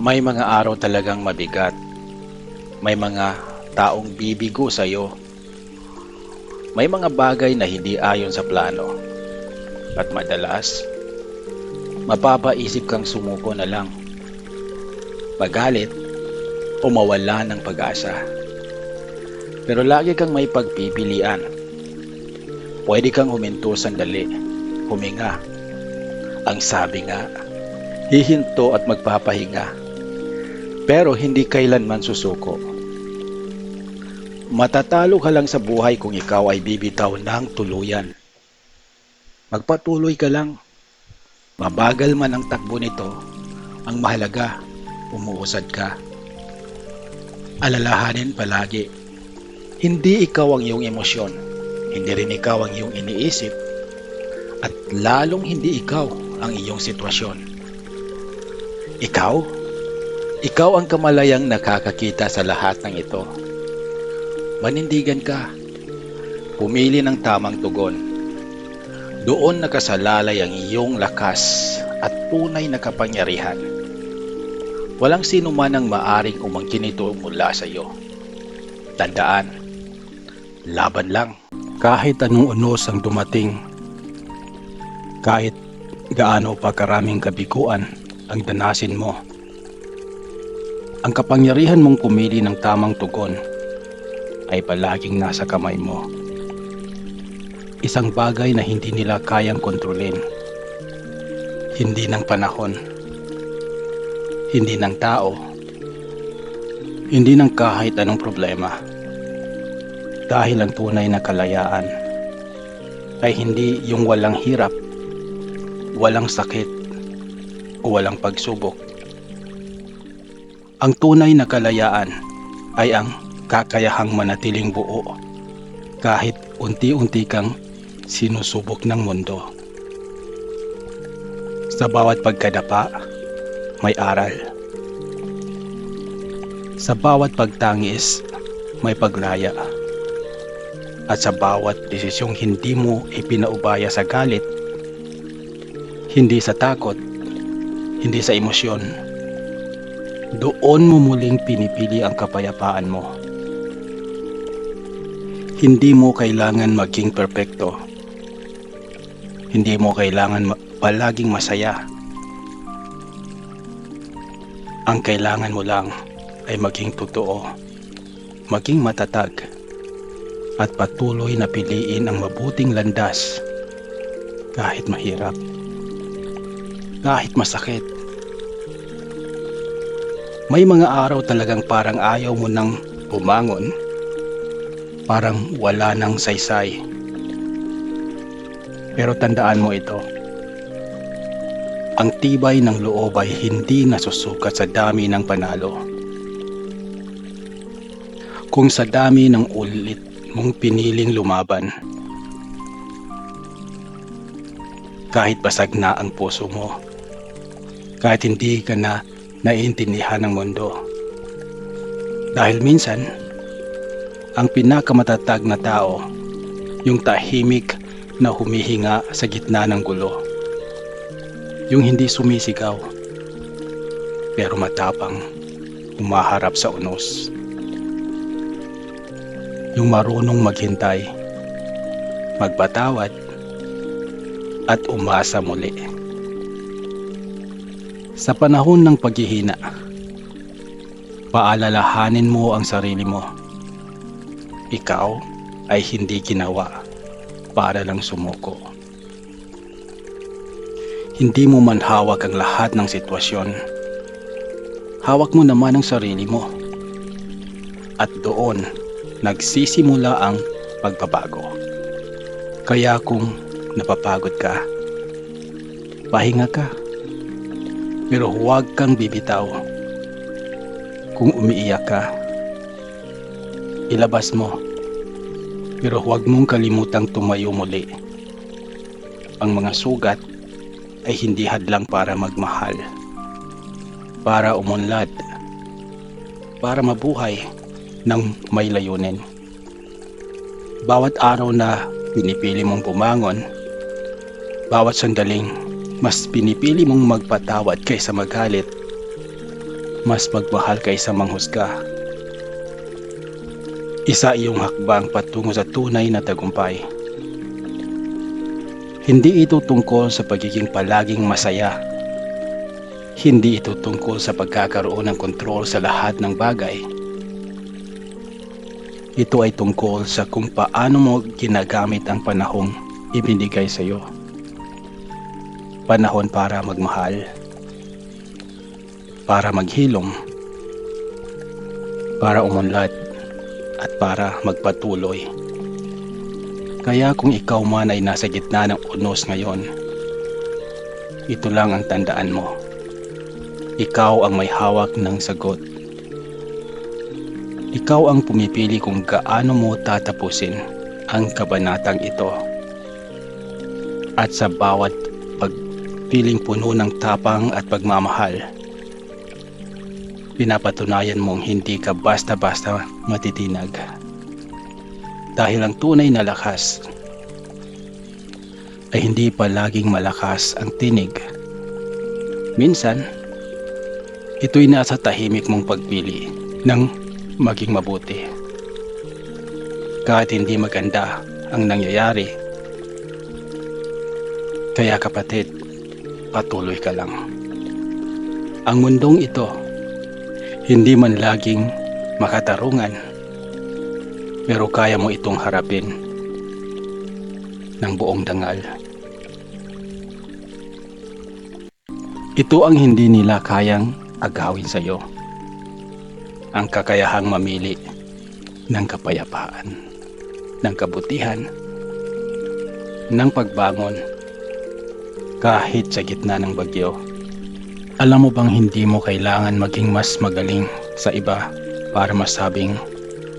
May mga araw talagang mabigat. May mga taong bibigo sa'yo. May mga bagay na hindi ayon sa plano. At madalas, mapapaisip kang sumuko na lang. Magalit o mawala ng pag-asa. Pero lagi kang may pagpipilian. Pwede kang huminto sandali, huminga. Ang sabi nga, hihinto at magpapahinga. Pero hindi kailanman susuko. Matatalo ka lang sa buhay kung ikaw ay bibitaw ng tuluyan. Magpatuloy ka lang. Mabagal man ang takbo nito, ang mahalaga, umuusad ka. Alalahanin palagi, hindi ikaw ang iyong emosyon, hindi rin ikaw ang iyong iniisip, at lalong hindi ikaw ang iyong sitwasyon. Ikaw? Ikaw ang kamalayang nakakakita sa lahat ng ito. Manindigan ka. Pumili ng tamang tugon. Doon nakasalalay ang iyong lakas at tunay na kapangyarihan. Walang sino man ang maaring umangkin ito mula sa iyo. Tandaan, laban lang. Kahit anong unos ang dumating, kahit gaano pa karaming kabiguan ang danasin mo, ang kapangyarihan mong pumili ng tamang tugon ay palaging nasa kamay mo. Isang bagay na hindi nila kayang kontrolin. Hindi ng panahon. Hindi ng tao. Hindi ng kahit anong problema. Dahil ang tunay na kalayaan ay hindi yung walang hirap, walang sakit, o walang pagsubok. Ang tunay na kalayaan ay ang kakayahang manatiling buo kahit unti-unti kang sinusubok ng mundo. Sa bawat pagkadapa, may aral. Sa bawat pagtangis, may paglaya. At sa bawat desisyong hindi mo ipinaubaya sa galit, hindi sa takot, hindi sa emosyon, doon mo muling pinipili ang kapayapaan mo. Hindi mo kailangan maging perpekto. Hindi mo kailangan palaging masaya. Ang kailangan mo lang ay maging totoo, maging matatag, at patuloy na piliin ang mabuting landas kahit mahirap, kahit masakit. May mga araw talagang parang ayaw mo nang bumangon, parang wala nang saysay. Pero tandaan mo ito, ang tibay ng loob ay hindi nasusukat sa dami ng panalo. Kung sa dami ng ulit mong piniling lumaban, kahit basag na ang puso mo, kahit hindi ka na naiintindihan ng mundo. Dahil minsan, ang pinakamatatag na tao, yung tahimik na humihinga sa gitna ng gulo. Yung hindi sumisigaw, pero matapang umaharap sa unos. Yung marunong maghintay, magpatawad, at umasa muli. Sa panahon ng paghihina, paalalahanin mo ang sarili mo. Ikaw ay hindi ginawa para lang sumuko. Hindi mo man hawak ang lahat ng sitwasyon. Hawak mo naman ang sarili mo. At doon, nagsisimula ang pagbabago. Kaya kung napapagod ka, pahinga ka. Pero huwag kang bibitaw. Kung umiiyak ka, ilabas mo. Pero huwag mong kalimutang tumayo muli. Ang mga sugat ay hindi hadlang para magmahal. Para umunlad. Para mabuhay ng may layunin. Bawat araw na pinipili mong bumangon, bawat sandaling mas pinipili mong magpatawad kaysa magalit, mas magmahal kaysa manghusga. Isa iyong hakbang patungo sa tunay na tagumpay. Hindi ito tungkol sa pagiging palaging masaya. Hindi ito tungkol sa pagkakaroon ng kontrol sa lahat ng bagay. Ito ay tungkol sa kung paano mo ginagamit ang panahong ibinigay sa iyo. Panahon para magmahal, para maghilom, para umunlad, at para magpatuloy. Kaya kung ikaw man ay nasa gitna ng unos ngayon, ito lang ang tandaan mo. Ikaw ang may hawak ng sagot. Ikaw ang pumipili kung gaano mo tatapusin ang kabanatang ito. At sa bawat pagpiling puno ng tapang at pagmamahal, pinapatunayan mong hindi ka basta-basta matitinag. Dahil ang tunay na lakas ay hindi palaging malakas ang tinig. Minsan, ito'y nasa tahimik mong pagpili ng maging mabuti. Kahit hindi maganda ang nangyayari. Kaya kapatid, patuloy ka lang. Ang mundong ito, hindi man laging makatarungan, pero kaya mo itong harapin ng buong dangal. Ito ang hindi nila kayang agawin sa iyo. Ang kakayahang mamili ng kapayapaan, ng kabutihan, ng pagbangon kahit sa gitna ng bagyo. Alam mo bang hindi mo kailangan maging mas magaling sa iba para masabing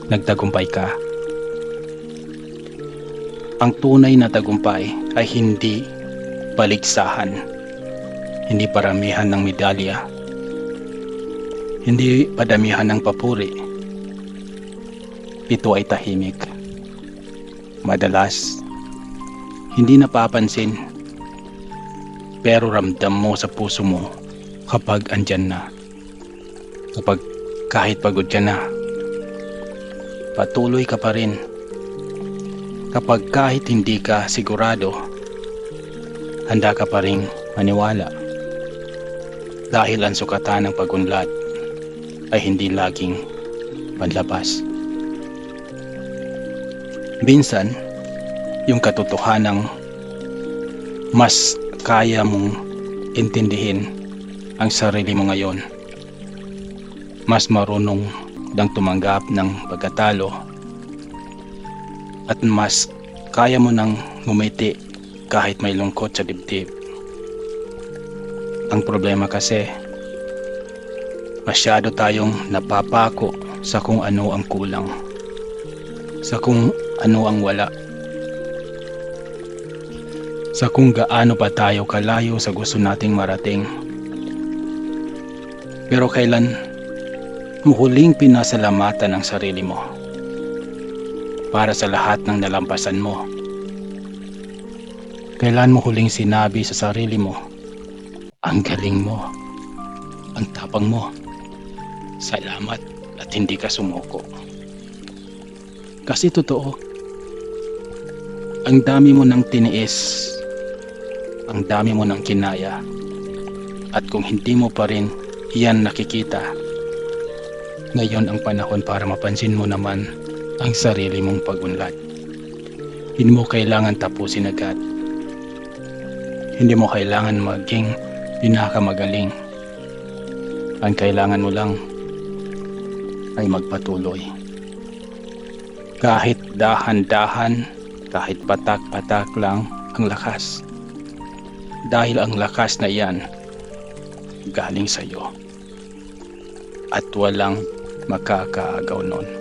nagtagumpay ka? Ang tunay na tagumpay ay hindi paligsahan, hindi paramihan ng medalya, hindi padamihan ng papuri. Ito ay tahimik. Madalas, hindi napapansin, pero ramdam mo sa puso mo kapag andyan na. Kapag kahit pagod ka na, patuloy ka pa rin. Kapag kahit hindi ka sigurado, handa ka pa rin maniwala. Dahil ang sukatan ng pagunlad ay hindi laging panlabas. Minsan, yung katotohanang mas kaya mong intindihin ang sarili mo ngayon. Mas marunong nang tumanggap ng pagkatalo at mas kaya mo nang ngumiti kahit may lungkot sa dibdib. Ang problema kasi, masyado tayong napapako sa kung ano ang kulang, sa kung ano ang wala, sa kung gaano pa tayo kalayo sa gusto nating marating. Pero kailan mo huling pinasalamatan ang sarili mo para sa lahat ng nalampasan mo? Kailan mo huling sinabi sa sarili mo, ang galing mo, ang tapang mo, salamat at hindi ka sumuko. Kasi totoo, ang dami mo ng tiniis, ang dami mo ng kinaya, at kung hindi mo pa rin iyan nakikita, ngayon ang panahon para mapansin mo naman ang sarili mong pagunlad. Hindi mo kailangan tapusin agad. Hindi mo kailangan maging pinakamagaling. Ang kailangan mo lang ay magpatuloy. Kahit dahan-dahan, kahit patak-patak lang ang lakas. Dahil ang lakas na iyan galing sa iyo. At walang makakaagaw nun.